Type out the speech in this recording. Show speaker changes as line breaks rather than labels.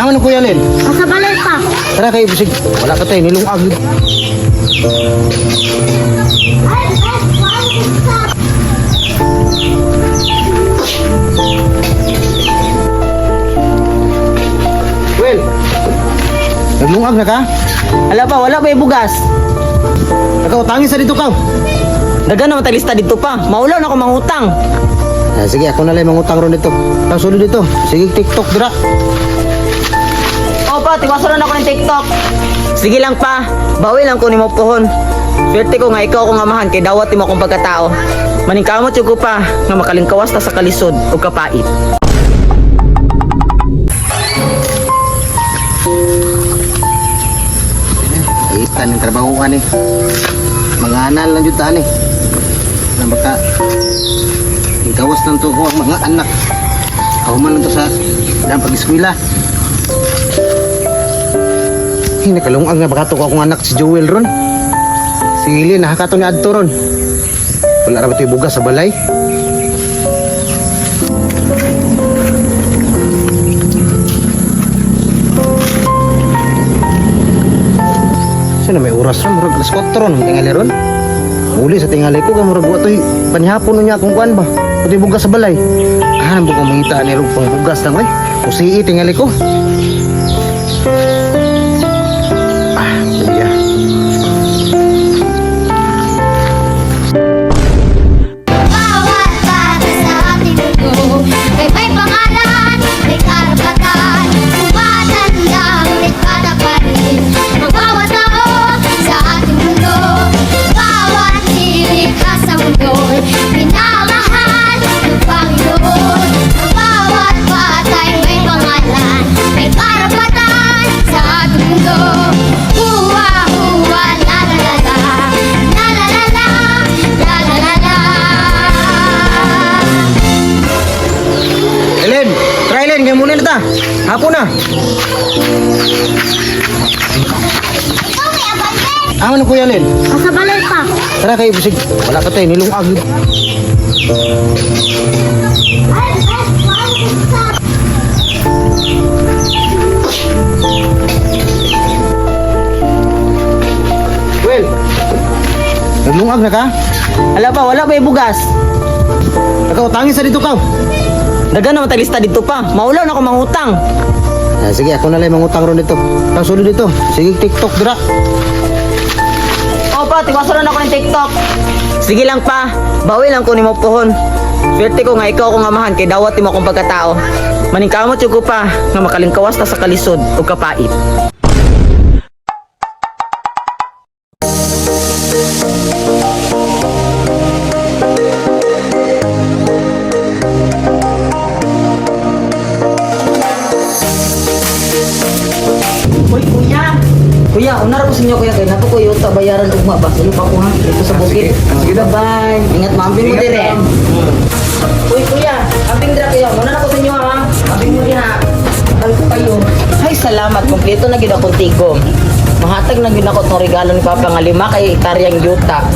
Aman ang kuya Len.
Nasa balay pa.
Tara kayo, bisig. Wala ka tayo, nilungag. Well, naglungag na ka?
Ala pa, wala pa bugas.
Ikaw, tangin sa dito ka.
Daga naman tayo lista dito pa. Maulaw na ako mangutang.
Ah, sige, ako na lang mangutang ron dito. Ang sulod dito. Sige, TikTok, dira.
Pa, tiwasalan ako ng TikTok. Sige lang pa, bawi lang ko ni mo pohon. Swerte ko nga ikaw kung amahan kay dawat mo akong pagkatao. Maningkamot yung ko pa nga makalingkawas ta sa kalisod o kapait.
Kita ng trabaho ka ni. Mga anal lang dito ni. Na baka ikawas lang to ko ang mga anak. Ako man lang to sa dalang pag-eskwela. Hey, nakalungang nga baka to ko akong anak si Joel ron. Si Lily, nakakato ni Adto ron. Wala ra ba ito bugas sa balay? Sino may oras ron? Murag alas 4 ron. Tingali ron. Uli sa tingali ko. Murag wa to'y panihapon niya akong kuan ba? Pati bugas sa balay. Ah, nang bukang mangita ni pang bugas lang eh. Kusii tingali ko. Na ta! Hapon na! Aman ang kuya Len.
Nasa balay pa.
Tara kayo, bisig. Wala ka tayo, nilungag. Well, naglungag na ka?
Ala pa, wala pa yung bugas.
Ikaw, tangin sa dito ka.
Daga naman tayo lista dito pa. Maulaw na ako mangutang.
Ah, sige, ako na lang mangutang ron dito. Ang sulod dito. Sige, TikTok, dira.
O pa, tiwasalan ako ng TikTok. Sige lang pa, bawi lang ko ni mo pohon. Swerte ko nga ikaw kung amahan kay dawat mo akong pagkatao. Maningkamot yung ko pa nga makalingkawas ta sa kalisod o kapait. Kuya, unar ko sa inyo kuya kay nato ko yung bayaran ugma ba? Silo pa ko ha dito sa bukid.
Sige daw.
Bye. Ingat maambing mo dire. Uy, kuya, ambing dira kuya. Unar ako sa inyo ha. Ambing mo diha. Ang ko kayo. Ay, salamat. Kompleto na gid ako tigom. Mahatag na gid ako tong regalo ni Papa nga lima kay Taryang Yuta.